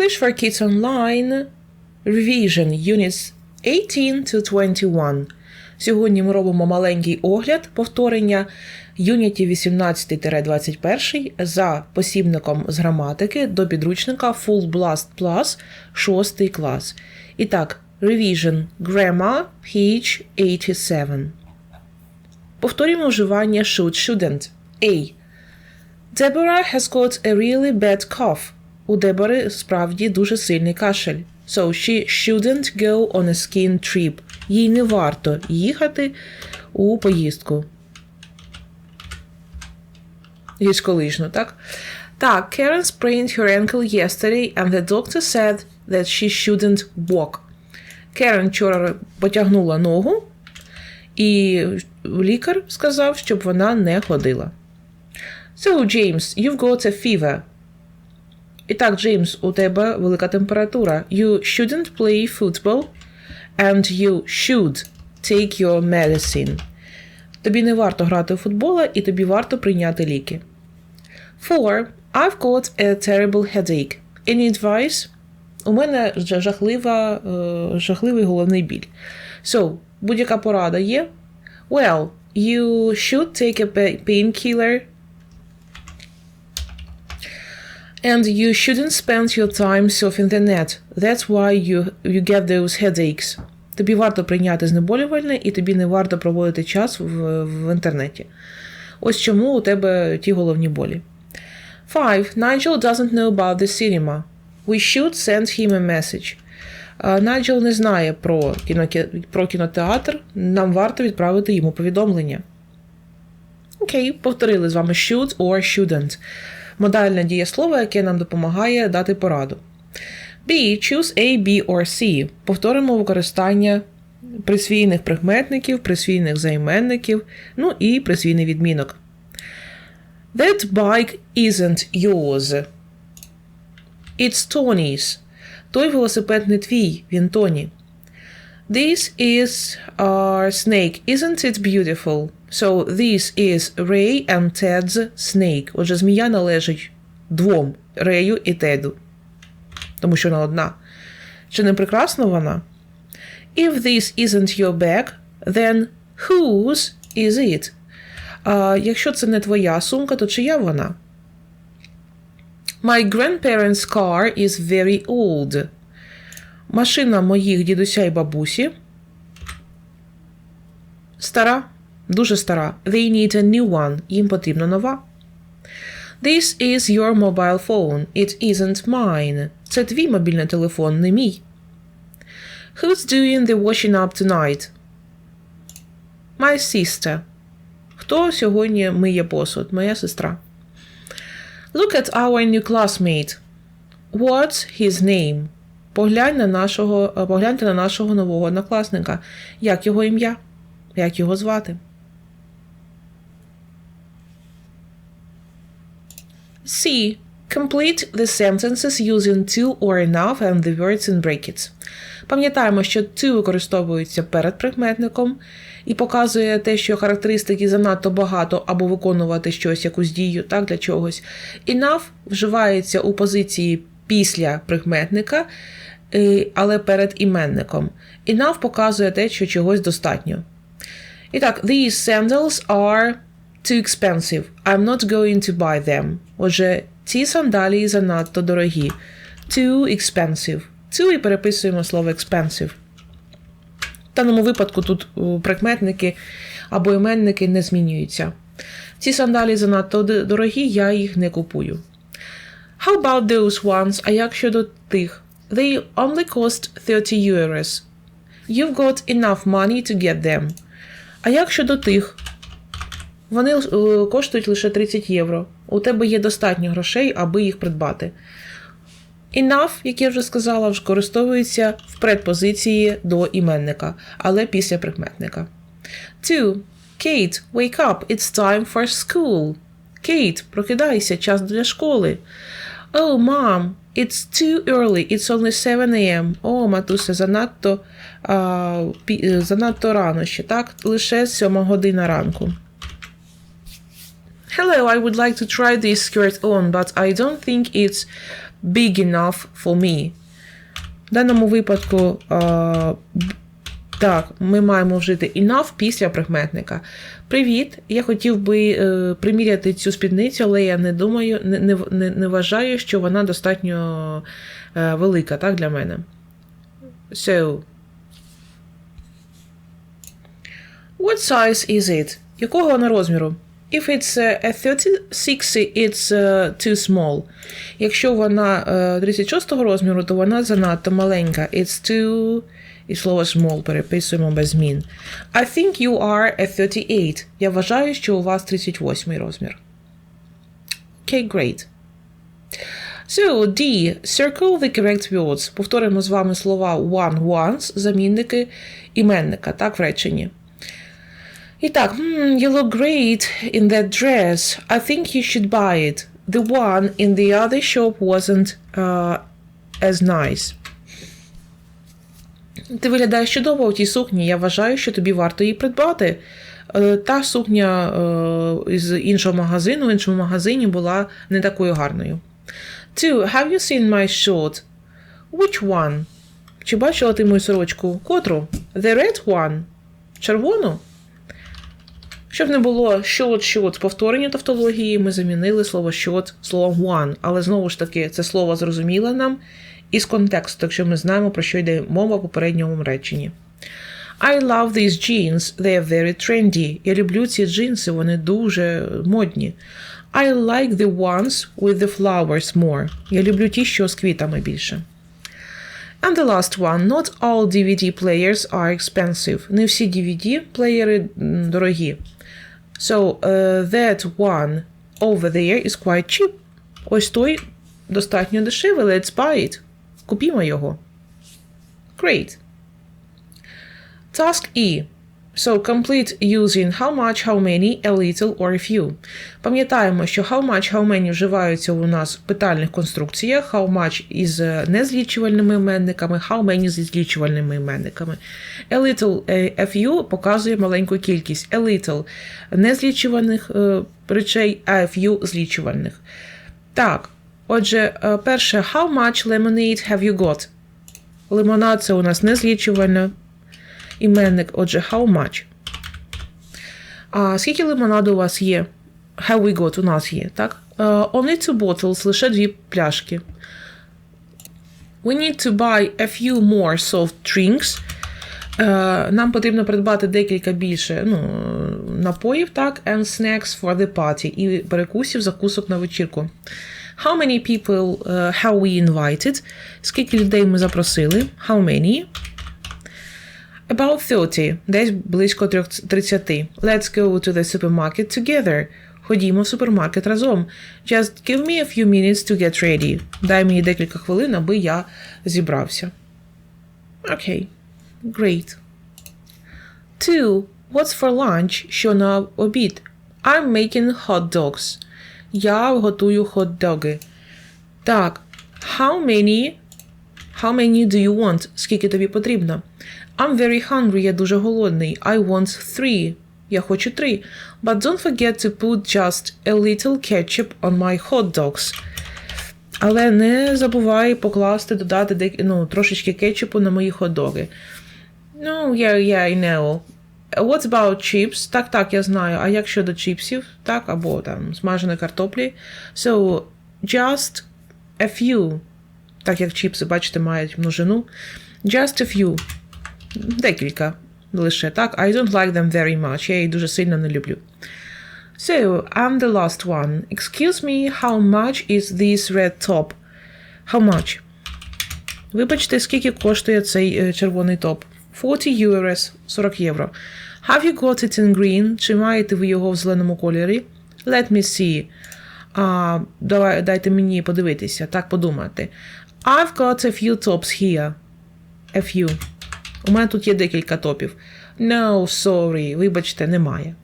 English for Kids Online Revision Units 18 to 21. Сьогодні ми робимо маленький огляд повторення юнітів 18-21 за посібником з граматики до підручника Full Blast Plus 6 клас. І так, Revision Grammar Page 87. Повторюємо вживання should, shouldn't. A. Deborah has got a really bad cough. У Дебори справді дуже сильний кашель. So she shouldn't go on a skiing trip. Їй не варто їхати у поїздку. Гірськолижну, так? Так, Karen sprained her ankle yesterday and the doctor said that she shouldn't walk. Керен вчора потягнула ногу, і лікар сказав, щоб вона не ходила. So, James, you've got a fever. І так, Джеймс, у тебе велика температура. You shouldn't play football and you should take your medicine. Тобі не варто грати у футбола і тобі варто прийняти ліки. Four. I've got a terrible headache. Any advice? У мене жахлива, е, жахливий головний біль. So, будь-яка порада є. Well, you should take a painkiller And you shouldn't spend your time surfing the net. That's why you, you get those headaches. Тобі варто прийняти знеболювальне, і тобі не варто проводити час в, в інтернеті. Ось чому у тебе ті головні болі. 5. Nigel doesn't know about the cinema. We should send him a message. Найджел не знає про, кіно, про кінотеатр. Нам варто відправити йому повідомлення. Окей, повторили з вами should or shouldn't модальне дієслово, яке нам допомагає дати пораду. B. Choose A, B or C. Повторимо використання присвійних прикметників, присвійних займенників, ну і присвійний відмінок. That bike isn't yours. It's Tony's. Той велосипед не твій, він Тоні. This is our snake. Isn't it beautiful? So this is Ray and Ted's snake. Отже, змія належить двом Рею і Теду. Тому що вона одна. Чи не прекрасна вона? If this isn't your bag, then whose is it? А, Якщо це не твоя сумка, то чия вона? My grandparents' car is very old. Машина моїх дідуся і бабусі. Стара. Дуже стара. They need a new one. Їм потрібна нова. This is your mobile phone. It isn't mine. Це твій мобільний телефон, не мій. Who's doing the washing up tonight? My sister. Хто сьогодні миє посуд? Моя сестра. Look at our new classmate. What's his name? Поглянь на нашого, Погляньте на нашого нового однокласника. Як його ім'я? Як його звати? C. Complete the sentences using to or enough and the words in brackets. Пам'ятаємо, що to використовується перед прикметником і показує те, що характеристики занадто багато або виконувати щось, якусь дію, так, для чогось. Enough вживається у позиції після прикметника, е, але перед іменником. Enough показує те, що чогось достатньо. І так, these sandals are too expensive. I'm not going to buy them. Отже, ці сандалії занадто дорогі. Too expensive. Too і переписуємо слово expensive. В даному випадку тут прикметники або іменники не змінюються. Ці сандалії занадто дорогі, я їх не купую. How about those ones? А як щодо тих? They only cost 30 euros. You've got enough money to get them. А як щодо тих? Вони е, коштують лише 30 євро. У тебе є достатньо грошей, аби їх придбати. Enough, як я вже сказала, використовується в предпозиції до іменника, але після прикметника. 2. Kate, wake up, it's time for school. Kate, прокидайся, час для школи. Oh, mom, it's too early, it's only 7 a.m. О, матуся, занадто, а, занадто рано ще, так? Лише 7 година ранку. Hello, I would like to try this skirt on, but I don't think it's big enough for me. В даному випадку, е, так, ми маємо вжити enough після прикметника. Привіт, я хотів би е, приміряти цю спідницю, але я не думаю, не, не, не, не вважаю, що вона достатньо е, велика так, для мене. So, what size is it? Якого вона розміру? If it's uh, a 36, it's uh, too small. Якщо вона е, 36 розміру, то вона занадто маленька. It's too... І слово small переписуємо без змін. I think you are a 38. Я вважаю, що у вас 38 розмір. Okay, great. So, D. Circle the correct words. Повторимо з вами слова one, once, замінники іменника, так, в реченні. І так, hmm, you look great in that dress. I think you should buy it. The one in the other shop wasn't uh, as nice. Ти виглядаєш чудово у тій сукні. Я вважаю, що тобі варто її придбати. Е, Та сукня е, з іншого магазину, в іншому магазині була не такою гарною. Two. Have you seen my shirt? Which one? Чи бачила ти мою сорочку? Котру? The red one? Червону? Щоб не було short, short повторення тавтології, ми замінили слово short словом one. Але знову ж таки, це слово зрозуміле нам із контексту, якщо ми знаємо, про що йде мова в попередньому реченні. I love these jeans, they are very trendy. Я люблю ці джинси, вони дуже модні. I like the ones with the flowers more. Я люблю ті, що з квітами більше. And the last one. Not all DVD players are expensive. Не всі DVD-плеєри дорогі. So, uh, that one over there is quite cheap. Ось той достатньо дешевий. Let's buy it. Купімо його. Great. Task E. So, complete using how much, how many, a little or a few. Пам'ятаємо, що how much, how many вживаються у нас в питальних конструкціях, how much із е, незлічувальними іменниками, how many зі злічувальними іменниками. A little, е, a few показує маленьку кількість. A little незлічуваних е, речей, a few злічувальних. Так, отже, перше, how much lemonade have you got? Лимонад це у нас незлічувальне іменник, отже, how much. А скільки лимонаду у вас є? Have we got у нас є, так? Uh, only two bottles, лише дві пляшки. We need to buy a few more soft drinks. Uh, нам потрібно придбати декілька більше ну, напоїв, так, and snacks for the party. І перекусів, закусок на вечірку. How many people uh, have we invited? Скільки людей ми запросили? How many? About 30, десь близько трьох- 30. Let's go to the supermarket together. Ходімо в супермаркет разом. Just give me a few minutes to get ready. Дай мені декілька хвилин, аби я зібрався. Окей. Great. Two. What's for lunch? Що на обід? I'm making hot dogs. Я готую хот-доги. Так. How many How many do you want? Скільки тобі потрібно? I'm very hungry, я дуже голодний. I want three. Я хочу три. But don't forget to put just a little ketchup on my hot dogs. Але не забувай покласти, додати ну, трошечки кетчупу на мої хот-доги. Ну, yeah, yeah, I know. What about chips? Так, так, я знаю. А як щодо чіпсів? Так, або там смаженої картоплі. So, just a few. Так як чіпси, бачите, мають множину. Just a few. Декілька лише, так. I don't like them very much. Я їх дуже сильно не люблю. So, I'm the last one. Excuse me, how much is this red top? How much? Вибачте, скільки коштує цей е, червоний топ? 40 euros, 40 євро. Have you got it in green? Чи маєте ви його в зеленому кольорі? Let me see. А, давай, дайте мені подивитися, так подумати. I've got a few tops here. A few. У мене тут є декілька топів. No, sorry, вибачте, немає.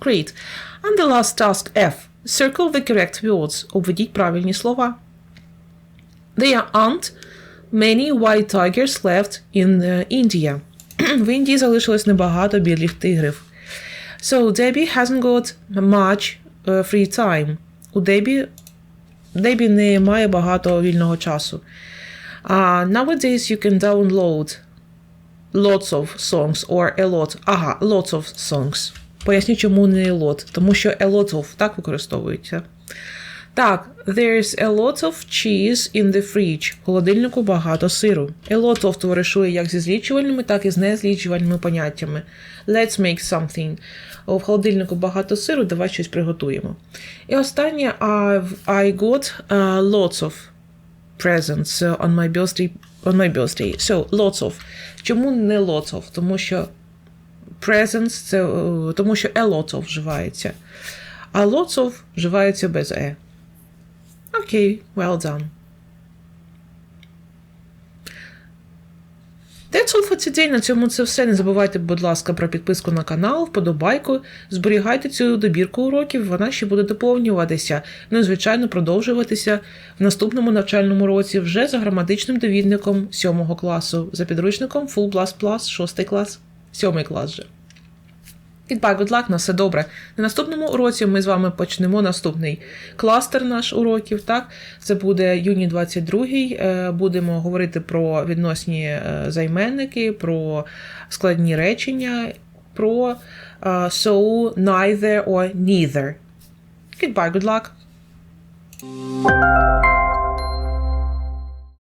Great. And the last task F. Circle the correct words. Обведіть правильні слова. There aren't many white tigers left in uh, India. В Індії залишилось небагато білих тигрів. So Debbie hasn't got much uh, free time. У Дебі Дебі не має багато вільного часу. Uh, nowadays you can download lots of songs or a lot. Ага, lots of songs. Поясню, чому не a lot. Тому що a lot of так використовується. Так, there's a lot of cheese in the fridge. В холодильнику багато сиру. A lot of товаришує як зі злічувальними, так і з незлічувальними поняттями. Let's make something. В холодильнику багато сиру, давай щось приготуємо. І останнє I got uh, lots of presents on my birthday. On my birthday. So, lots of. Чому не lots of? Тому що presents це е, тому що a lot of вживається. А lots of вживається без e. Окей, well done. That's all for today. На цьому це все. Не забувайте, будь ласка, про підписку на канал, вподобайку. Зберігайте цю добірку уроків, вона ще буде доповнюватися. Ну і, звичайно, продовжуватися в наступному навчальному році вже за граматичним довідником 7 класу, за підручником Full 6 клас, 7 клас вже. Goodbye, good luck, на все добре. На наступному уроці ми з вами почнемо наступний кластер наш уроків. Так, це буде юні 22. Е, Будемо говорити про відносні е, займенники, про складні речення, про е, so, neither or neither. Goodbye, good luck.